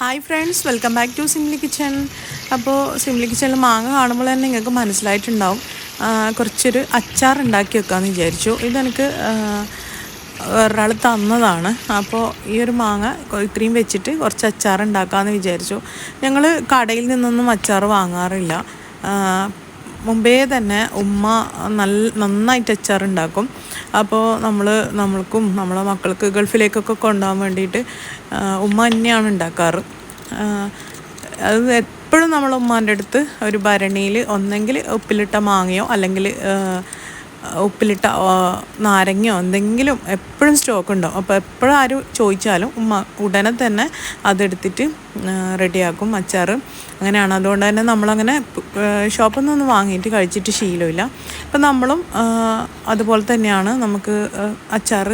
Hi friends welcome back to Simli kitchen അപ്പോൾ സിംലി കിച്ചണിൽ മാങ്ങ കാണുമ്പോൾ തന്നെ നിങ്ങൾക്ക് മനസ്സിലായിട്ടുണ്ടാവും. കുറച്ചൊരു അച്ചാർ ഉണ്ടാക്കി വെക്കാമെന്ന് വിചാരിച്ചു ഇതെനിക്ക് വേറൊരാൾ തന്നതാണ്. അപ്പോൾ ഈ ഒരു മാങ്ങ ഇത്രയും വെച്ചിട്ട് കുറച്ച് അച്ചാർ ഉണ്ടാക്കാമെന്ന് വിചാരിച്ചു. ഞങ്ങൾ കടയിൽ നിന്നൊന്നും അച്ചാർ വാങ്ങാറില്ല. മുമ്പേ തന്നെ ഉമ്മ നല്ല നന്നായിട്ട് അച്ചാർ ഉണ്ടാക്കും അപ്പോൾ നമ്മൾ നമ്മൾക്കും നമ്മളെ മക്കൾക്ക് ഗൾഫിലേക്കൊക്കെ കൊണ്ടുപോകാൻ വേണ്ടിയിട്ട് ഉമ്മ തന്നെയാണ് ഉണ്ടാക്കാറ്. അത് എപ്പോഴും നമ്മൾ ഉമ്മാന്റെ അടുത്ത് ഒരു ഭരണിയിൽ ഒന്നെങ്കിൽ ഉപ്പിലിട്ട മാങ്ങയോ അല്ലെങ്കിൽ ഉപ്പിലിട്ട നാരങ്ങയോ എന്തെങ്കിലും എപ്പോഴും സ്റ്റോക്ക് ഉണ്ടാവും അപ്പോൾ എപ്പോഴും ആരും ചോദിച്ചാലും ഉമ്മ ഉടനെ തന്നെ അതെടുത്തിട്ട് റെഡിയാക്കും അച്ചാർ അങ്ങനെയാണ്. അതുകൊണ്ട് തന്നെ നമ്മളങ്ങനെ ഷോപ്പിൽ നിന്നൊന്നും വാങ്ങിയിട്ട് കഴിച്ചിട്ട് ശീലമില്ല. അപ്പം നമ്മളും അതുപോലെ തന്നെയാണ്. നമുക്ക് അച്ചാർ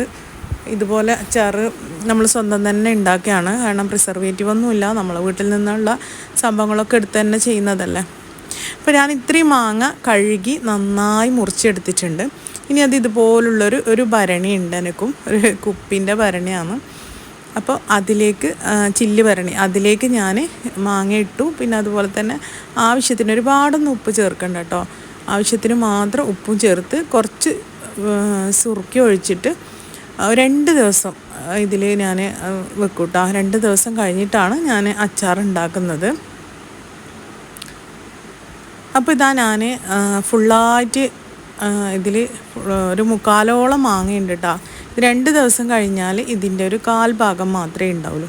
ഇതുപോലെ അച്ചാർ നമ്മൾ സ്വന്തം തന്നെ ഉണ്ടാക്കിയാണ്. കാരണം പ്രിസർവേറ്റീവ് ഒന്നുമില്ല. നമ്മളെ വീട്ടിൽ നിന്നുള്ള സംഭവങ്ങളൊക്കെ എടുത്ത് തന്നെ ചെയ്യുന്നതല്ലേ? അപ്പോൾ ഞാൻ ഇത്രയും മാങ്ങ കഴുകി നന്നായി മുറിച്ചെടുത്തിട്ടുണ്ട്. ഇനി അത് ഇതുപോലുള്ളൊരു ഒരു ഭരണി ഉണ്ട് എനിക്കും. ഒരു കുപ്പിന്റെ ഭരണിയാണ്. അപ്പോൾ അതിലേക്ക് ചില്ല് ഭരണി. അതിലേക്ക് ഞാൻ മാങ്ങ ഇട്ടു. പിന്നെ അതുപോലെ തന്നെ ആവശ്യത്തിന് ഒരുപാടൊന്നും ഉപ്പ് ചേർക്കണ്ട കേട്ടോ ആവശ്യത്തിന് മാത്രം ഉപ്പും ചേർത്ത് കുറച്ച് സുറുക്കി ഒഴിച്ചിട്ട് രണ്ട് ദിവസം ഇതിൽ ഞാൻ വെക്കൂട്ടോ. രണ്ട് ദിവസം കഴിഞ്ഞിട്ടാണ് ഞാൻ അച്ചാർ ഉണ്ടാക്കുന്നത് അപ്പോൾ ഇതാ ഞാൻ ഫുള്ളായിട്ട് ഇതിൽ ഒരു മുക്കാലോളം മാങ്ങയുണ്ട് കേട്ടോ രണ്ട് ദിവസം കഴിഞ്ഞാൽ ഇതിന്റെ ഒരു കാൽ ഭാഗം മാത്രമേ ഉണ്ടാവുള്ളൂ.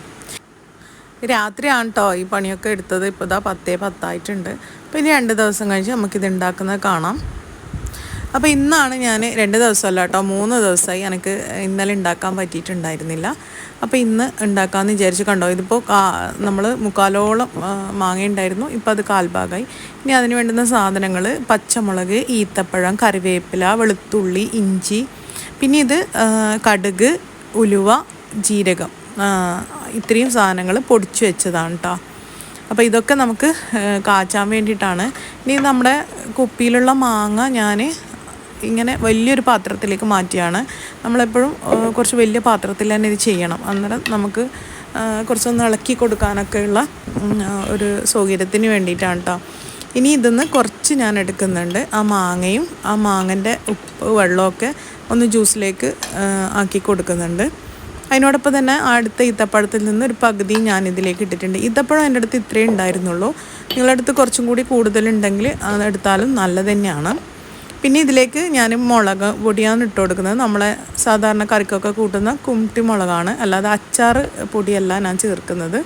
രാത്രിയാണ് കേട്ടോ ഈ പണിയൊക്കെ എടുത്തത്. ഇപ്പോൾ ഇതാ പത്തേ പത്തായിട്ടുണ്ട്. അപ്പോൾ ഇനി രണ്ട് ദിവസം കഴിഞ്ഞ് നമുക്കിത് ഉണ്ടാക്കുന്നത് കാണാം. അപ്പോൾ ഇന്നാണ് ഞാൻ രണ്ട് ദിവസമല്ല കേട്ടോ മൂന്ന് ദിവസമായി എനിക്ക് ഇന്നലെ ഉണ്ടാക്കാൻ പറ്റിയിട്ടുണ്ടായിരുന്നില്ല. അപ്പോൾ ഇന്ന് ഉണ്ടാക്കാമെന്ന് വിചാരിച്ച് കണ്ടോ ഇതിപ്പോൾ നമ്മൾ മുക്കാലോളം മാങ്ങ ഉണ്ടായിരുന്നു ഇപ്പോൾ അത് കാൽഭാഗമായി ഇനി അതിന് വേണ്ടുന്ന സാധനങ്ങൾ പച്ചമുളക് ഈത്തപ്പഴം കറിവേപ്പില വെളുത്തുള്ളി ഇഞ്ചി പിന്നെ ഇത് കടുക് ഉലുവ ജീരകം ഇത്രയും സാധനങ്ങൾ പൊടിച്ചു വെച്ചതാണ് കേട്ടോ അപ്പോൾ ഇതൊക്കെ നമുക്ക് കാച്ചാൻ വേണ്ടിയിട്ടാണ് ഇനി നമ്മുടെ കുപ്പിയിലുള്ള മാങ്ങ ഞാൻ ഇങ്ങനെ വലിയൊരു പാത്രത്തിലേക്ക് മാറ്റിയാണ്. നമ്മളെപ്പോഴും കുറച്ച് വലിയ പാത്രത്തിൽ തന്നെ ഇത് ചെയ്യണം. അന്നേരം നമുക്ക് കുറച്ചൊന്ന് ഇളക്കി കൊടുക്കാനൊക്കെയുള്ള ഒരു സൗകര്യത്തിന് വേണ്ടിയിട്ടാണ് കേട്ടോ ഇനി ഇതിന്ന് കുറച്ച് ഞാൻ എടുക്കുന്നുണ്ട്. ആ മാങ്ങയും ആ മാങ്ങന്റെ ഉപ്പ് വെള്ളമൊക്കെ ഒന്ന് ജ്യൂസിലേക്ക് ആക്കി കൊടുക്കുന്നുണ്ട്. അതിനോടൊപ്പം തന്നെ അടുത്ത ഈത്തപ്പഴത്തിൽ നിന്ന് ഒരു പകുതി ഞാൻ ഇതിലേക്ക് ഇട്ടിട്ടുണ്ട്. ഈത്തപ്പഴം എന്റെ അടുത്ത് ഇത്രയേ ഉണ്ടായിരുന്നുള്ളൂ. നിങ്ങളുടെ അടുത്ത് കുറച്ചും കൂടി കൂടുതലുണ്ടെങ്കിൽ അത് എടുത്താലും നല്ലത് തന്നെയാണ്. പിന്നെ ഇതിലേക്ക് ഞാൻ മുളക് പൊടിയാണ് ഇട്ട് കൊടുക്കുന്നത്. നമ്മളെ സാധാരണ കറിക്കൊക്കെ കൂട്ടുന്ന കുമിട്ടി മുളകാണ്. അല്ലാതെ അച്ചാർ പൊടിയല്ല ഞാൻ ചേർക്കുന്നത്.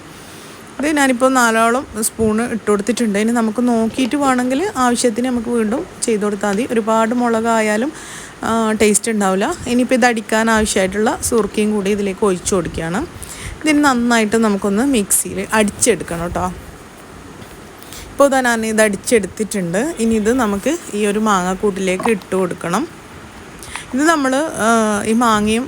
അത് ഞാനിപ്പോൾ നാലോളം സ്പൂണ് ഇട്ട് കൊടുത്തിട്ടുണ്ട്. ഇനി നമുക്ക് നോക്കിയിട്ട് വേണമെങ്കിൽ ആവശ്യത്തിന് നമുക്ക് വീണ്ടും ചെയ്ത് കൊടുത്താൽ മതി. ഒരുപാട് മുളകായാലും ടേസ്റ്റ് ഉണ്ടാവില്ല. ഇനിയിപ്പോൾ ഇത് അടിക്കാൻ ആവശ്യമായിട്ടുള്ള സുർക്കയും കൂടി ഇതിലേക്ക് ഒഴിച്ചു കൊടുക്കുകയാണ്. ഇതിന് നന്നായിട്ട് നമുക്കൊന്ന് മിക്സിയിൽ അടിച്ചെടുക്കണം കേട്ടോ. ഇപ്പോൾ ഞാൻ ഇത് അടിച്ചെടുത്തിട്ടുണ്ട്. ഇനി ഇത് നമുക്ക് ഈ ഒരു മാങ്ങാക്കൂട്ടിലേക്ക് ഇട്ട് കൊടുക്കണം. ഇത് നമ്മൾ ഈ മാങ്ങയും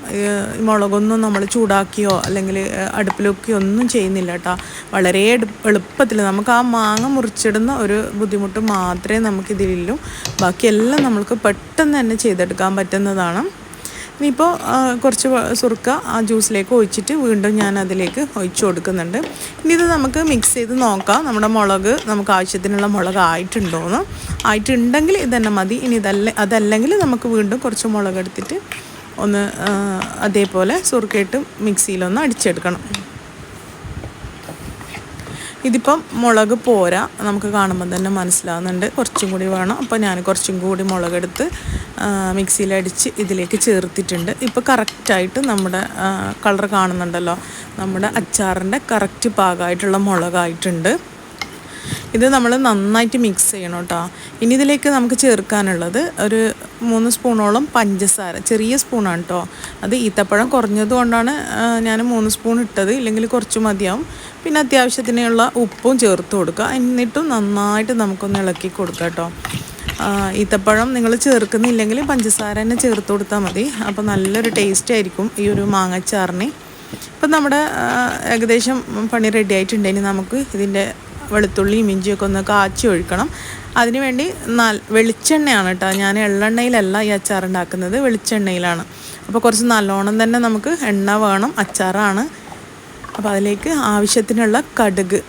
മുളകൊന്നും നമ്മൾ ചൂടാക്കിയോ അല്ലെങ്കിൽ അടുപ്പിലൊക്കെ ഒന്നും ചെയ്യുന്നില്ല കേട്ടോ വളരെ എളുപ്പത്തിൽ നമുക്ക് ആ മാങ്ങ മുറിച്ചിടുന്ന ഒരു ബുദ്ധിമുട്ട് മാത്രമേ നമുക്കിതിലുള്ളൂ ബാക്കിയെല്ലാം നമുക്ക് പെട്ടെന്ന് തന്നെ ചെയ്തെടുക്കാൻ പറ്റുന്നതാണ്. ഇനിയിപ്പോൾ കുറച്ച് സുർക്ക ആ ജ്യൂസിലേക്ക് ഒഴിച്ചിട്ട് വീണ്ടും ഞാൻ അതിലേക്ക് ഒഴിച്ചു കൊടുക്കുന്നുണ്ട്. ഇനി ഇത് നമുക്ക് മിക്സ് ചെയ്ത് നോക്കാം. നമ്മുടെ മുളക് നമുക്ക് ആവശ്യത്തിനുള്ള മുളക് ആയിട്ടുണ്ടോയെന്ന് ആയിട്ടുണ്ടെങ്കിൽ ഇതന്നെ മതി. ഇനി ഇതല്ല അതല്ലെങ്കിൽ നമുക്ക് വീണ്ടും കുറച്ച് മുളക് എടുത്തിട്ട് ഒന്ന് അതേപോലെ സുറുക്കയിട്ട് മിക്സിയിലൊന്ന് അടിച്ചെടുക്കണം. ഇതിപ്പം മുളക് പോരാ. നമുക്ക് കാണുമ്പോൾ തന്നെ മനസ്സിലാവുന്നുണ്ട്. കുറച്ചും കൂടി വേണം. അപ്പോൾ ഞാൻ കുറച്ചും കൂടി മുളകെടുത്ത് മിക്സിയിലടിച്ച് ഇതിലേക്ക് ചേർത്തിട്ടുണ്ട്. ഇപ്പോൾ കറക്റ്റായിട്ട് നമ്മുടെ കളർ കാണുന്നുണ്ടല്ലോ. നമ്മുടെ അച്ചാറിന്റെ കറക്റ്റ് പാകമായിട്ടുള്ള മുളകായിട്ടുണ്ട്. ഇത് നമ്മൾ നന്നായിട്ട് മിക്സ് ചെയ്യണം കേട്ടോ ഇനി ഇതിലേക്ക് നമുക്ക് ചേർക്കാനുള്ളത് ഒരു മൂന്ന് സ്പൂണോളം പഞ്ചസാര ചെറിയ സ്പൂണാണ് കേട്ടോ അത് ഈത്തപ്പഴം കുറഞ്ഞത് കൊണ്ടാണ് ഞാൻ മൂന്ന് സ്പൂൺ ഇട്ടത്. ഇല്ലെങ്കിൽ കുറച്ച് മതിയാവും. പിന്നെ അത്യാവശ്യത്തിനുള്ള ഉപ്പും ചേർത്ത് കൊടുക്കുക. എന്നിട്ടും നന്നായിട്ട് നമുക്കൊന്ന് ഇളക്കി കൊടുക്കുക കേട്ടോ ഈത്തപ്പഴം നിങ്ങൾ ചേർക്കുന്നില്ലെങ്കിൽ പഞ്ചസാര തന്നെ ചേർത്ത് കൊടുത്താൽ മതി. അപ്പോൾ നല്ലൊരു ടേസ്റ്റ് ആയിരിക്കും ഈ ഒരു മാങ്ങച്ചാറിന്. ഇപ്പം നമ്മുടെ ഏകദേശം പണി റെഡി ആയിട്ടുണ്ട്. ഇനി നമുക്ക് ഇതിന്റെ വെളുത്തുള്ളിയും ഇഞ്ചിയൊക്കെ ഒന്ന് കാച്ചി ഒഴിക്കണം. അതിനുവേണ്ടി നല്ല വെളിച്ചെണ്ണയാണ് കേട്ടോ. ഞാൻ എള്ളെണ്ണയിലല്ല ഈ അച്ചാർ ഉണ്ടാക്കുന്നത്. വെളിച്ചെണ്ണയിലാണ്. അപ്പോൾ കുറച്ച് നല്ലോണം തന്നെ നമുക്ക് എണ്ണ വേണം. അച്ചാറാണ്. അപ്പോൾ അതിലേക്ക് ആവശ്യത്തിനുള്ള കടുക്.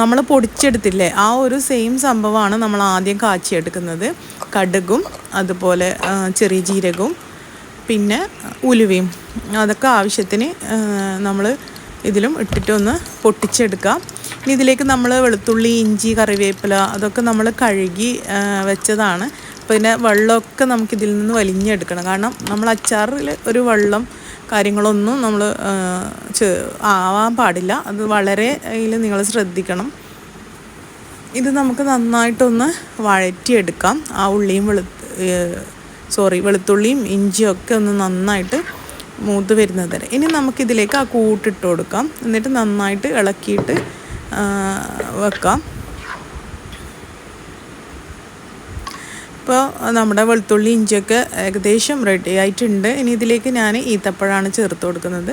നമ്മൾ പൊടിച്ചെടുത്തില്ലേ? ആ ഒരു സെയിം സംഭവമാണ് നമ്മൾ ആദ്യം കാച്ചിയെടുക്കുന്നത്. കടുകും അതുപോലെ ചെറിയ ജീരകവും പിന്നെ ഉലുവയും. അതൊക്കെ ആവശ്യത്തിന് നമ്മൾ ഇതിലും ഇട്ടിട്ടൊന്ന് പൊട്ടിച്ചെടുക്കാം. ഇനി ഇതിലേക്ക് നമ്മൾ വെളുത്തുള്ളി ഇഞ്ചി കറിവേപ്പില അതൊക്കെ നമ്മൾ കഴുകി വെച്ചതാണ്. പിന്നെ വെള്ളമൊക്കെ നമുക്കിതിൽ നിന്ന് വലിഞ്ഞെടുക്കണം. കാരണം നമ്മൾ അച്ചാറിൽ ഒരു വെള്ളം കാര്യങ്ങളൊന്നും നമ്മൾ ആവാൻ പാടില്ല. അത് വളരെ ഇതിൽ നിങ്ങൾ ശ്രദ്ധിക്കണം. ഇത് നമുക്ക് നന്നായിട്ടൊന്ന് വഴറ്റിയെടുക്കാം. ആ ഉള്ളിയും വെളു സോറി വെളുത്തുള്ളിയും ഇഞ്ചിയും ഒക്കെ ഒന്ന് നന്നായിട്ട് മൂത്ത് വരുന്നത് വരെ. ഇനി നമുക്കിതിലേക്ക് ആ കൂട്ടിട്ട് കൊടുക്കാം. എന്നിട്ട് നന്നായിട്ട് ഇളക്കിയിട്ട് വെക്കാം. ഇപ്പോൾ നമ്മുടെ വെളുത്തുള്ളി ഇഞ്ചിയൊക്കെ ഏകദേശം റെഡി ആയിട്ടുണ്ട്. ഇനി ഇതിലേക്ക് ഞാൻ ഈത്തപ്പഴമാണ് ചേർത്ത് കൊടുക്കുന്നത്.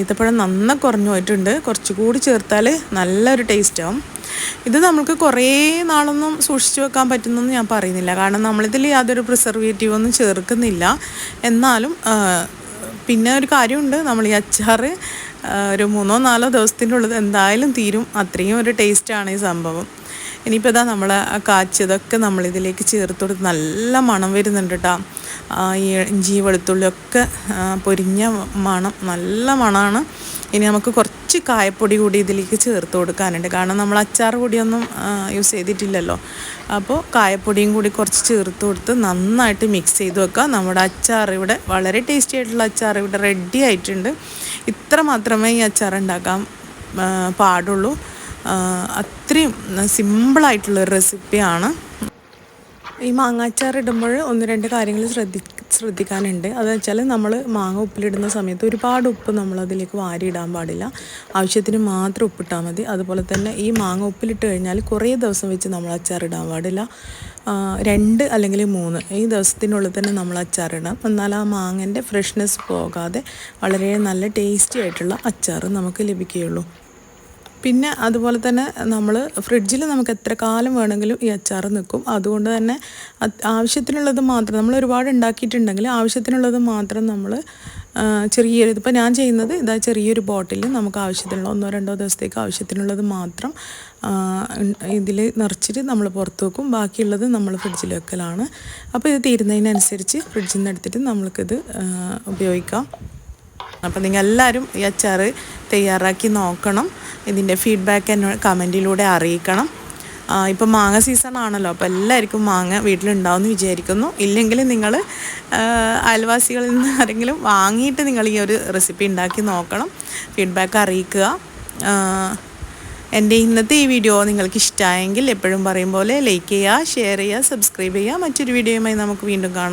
ഈത്തപ്പഴം നന്ന കുറഞ്ഞു പോയിട്ടുണ്ട്. കുറച്ചുകൂടി ചേർത്താൽ നല്ലൊരു ടേസ്റ്റ് ആവും. ഇത് നമുക്ക് കുറേ നാളൊന്നും സൂക്ഷിച്ചു വെക്കാൻ പറ്റുന്നെന്ന് ഞാൻ പറയുന്നില്ല. കാരണം നമ്മളിതിൽ യാതൊരു പ്രിസർവേറ്റീവൊന്നും ചേർക്കുന്നില്ല. എന്നാലും പിന്നെ ഒരു കാര്യമുണ്ട്. നമ്മൾ ഈ അച്ചാർ ഒരു മൂന്നോ നാലോ ദിവസത്തിന്റെ ഉള്ളത് എന്തായാലും തീരും. അത്രയും ഒരു ടേസ്റ്റാണ് ഈ സംഭവം. ഇനിയിപ്പോൾ ഇതാ നമ്മൾ ആ കാച്ചിയതൊക്കെ നമ്മളിതിലേക്ക് ചേർത്ത് കൊടുത്ത് നല്ല മണം വരുന്നുണ്ട് കേട്ടോ ഈ ഇഞ്ചി വെളുത്തുള്ളിയൊക്കെ പൊരിഞ്ഞ മണം നല്ല മണമാണ് ഇനി നമുക്ക് കുറച്ച് കായപ്പൊടി കൂടി ഇതിലേക്ക് ചേർത്ത് കൊടുക്കാനുണ്ട്. കാരണം നമ്മൾ അച്ചാർ പൊടിയൊന്നും യൂസ് ചെയ്തിട്ടില്ലല്ലോ. അപ്പോൾ കായപ്പൊടിയും കൂടി കുറച്ച് ചേർത്ത് കൊടുത്ത് നന്നായിട്ട് മിക്സ് ചെയ്ത് വെക്കുക നമ്മുടെ അച്ചാർ ഇവിടെ വളരെ ടേസ്റ്റി ആയിട്ടുള്ള അച്ചാർ ഇവിടെ റെഡി ആയിട്ടുണ്ട്. ഇത്ര മാത്രമേ ഈ അച്ചാർ ഉണ്ടാക്കാൻ പാടുള്ളൂ. അത്രയും സിമ്പിളായിട്ടുള്ളൊരു റെസിപ്പിയാണ് ഈ മാങ്ങാച്ചാർ ഇടുമ്പോൾ ഒന്ന് രണ്ട് കാര്യങ്ങൾ ശ്രദ്ധി ശ്രദ്ധിക്കാനുണ്ട്. അതെന്ന് വെച്ചാൽ നമ്മൾ മാങ്ങ ഉപ്പിലിടുന്ന സമയത്ത് ഒരുപാട് ഉപ്പ് നമ്മൾ അതിലേക്ക് ഇടാൻ പാടില്ല. ആവശ്യത്തിന് മാത്രം ഉപ്പിട്ടാൽ മതി. അതുപോലെ തന്നെ ഈ മാങ്ങ ഉപ്പിലിട്ട് കഴിഞ്ഞാൽ കുറേ ദിവസം വെച്ച് നമ്മൾ അച്ചാർ ഇടാൻ പാടില്ല. രണ്ട് അല്ലെങ്കിൽ മൂന്ന് ഈ ദിവസത്തിനുള്ളിൽ തന്നെ നമ്മൾ അച്ചാറിടാം എന്നാൽ ആ മാങ്ങന്റെ ഫ്രഷ്നെസ് പോകാതെ വളരെ നല്ല ടേസ്റ്റി ആയിട്ടുള്ള അച്ചാർ നമുക്ക് ലഭിക്കുകയുള്ളൂ. പിന്നെ അതുപോലെ തന്നെ നമ്മൾ ഫ്രിഡ്ജിൽ നമുക്ക് എത്ര കാലം വേണമെങ്കിലും ഈ അച്ചാർ നിൽക്കും. അതുകൊണ്ട് തന്നെ ആവശ്യത്തിനുള്ളത് മാത്രം നമ്മൾ ഒരുപാട് ഉണ്ടാക്കിയിട്ടുണ്ടെങ്കിൽ ആവശ്യത്തിനുള്ളത് മാത്രം നമ്മൾ ചെറിയൊരു ഇതിപ്പോൾ ഞാൻ ചെയ്യുന്നത് ഇതാ ചെറിയൊരു ബോട്ടിൽ നമുക്ക് ആവശ്യത്തിനുള്ള ഒന്നോ രണ്ടോ ദിവസത്തേക്ക് ആവശ്യത്തിനുള്ളത് മാത്രം ഇതിൽ നിറച്ചിട്ട് നമ്മൾ പുറത്ത് വെക്കും. ബാക്കിയുള്ളത് നമ്മൾ ഫ്രിഡ്ജിൽ വെക്കലാണ്. അപ്പോൾ ഇത് തീരുന്നതിനനുസരിച്ച് ഫ്രിഡ്ജിൽ നിന്ന് എടുത്തിട്ട് നമ്മൾക്കിത് ഉപയോഗിക്കാം. അപ്പം നിങ്ങൾ എല്ലാവരും ഈ അച്ചാർ തയ്യാറാക്കി നോക്കണം. ഇതിന്റെ ഫീഡ്ബാക്ക് എന്നെ കമന്റിലൂടെ അറിയിക്കണം. ഇപ്പം മാങ്ങ സീസൺ ആണല്ലോ അപ്പോൾ എല്ലാവർക്കും മാങ്ങ വീട്ടിലുണ്ടാവുമെന്ന് വിചാരിക്കുന്നു. ഇല്ലെങ്കിൽ നിങ്ങൾ അയൽവാസികളിൽ നിന്ന് ആരെങ്കിലും വാങ്ങിയിട്ട് നിങ്ങൾ ഈ ഒരു റെസിപ്പി ഉണ്ടാക്കി നോക്കണം. ഫീഡ്ബാക്ക് അറിയിക്കുക. എന്റെ ഇന്നത്തെ ഈ വീഡിയോ നിങ്ങൾക്ക് ഇഷ്ടമായെങ്കിൽ എപ്പോഴും പറയും പോലെ ലൈക്ക് ചെയ്യുക ഷെയർ ചെയ്യുക സബ്സ്ക്രൈബ് ചെയ്യുക. മറ്റൊരു വീഡിയോയുമായി നമുക്ക് വീണ്ടും കാണാം.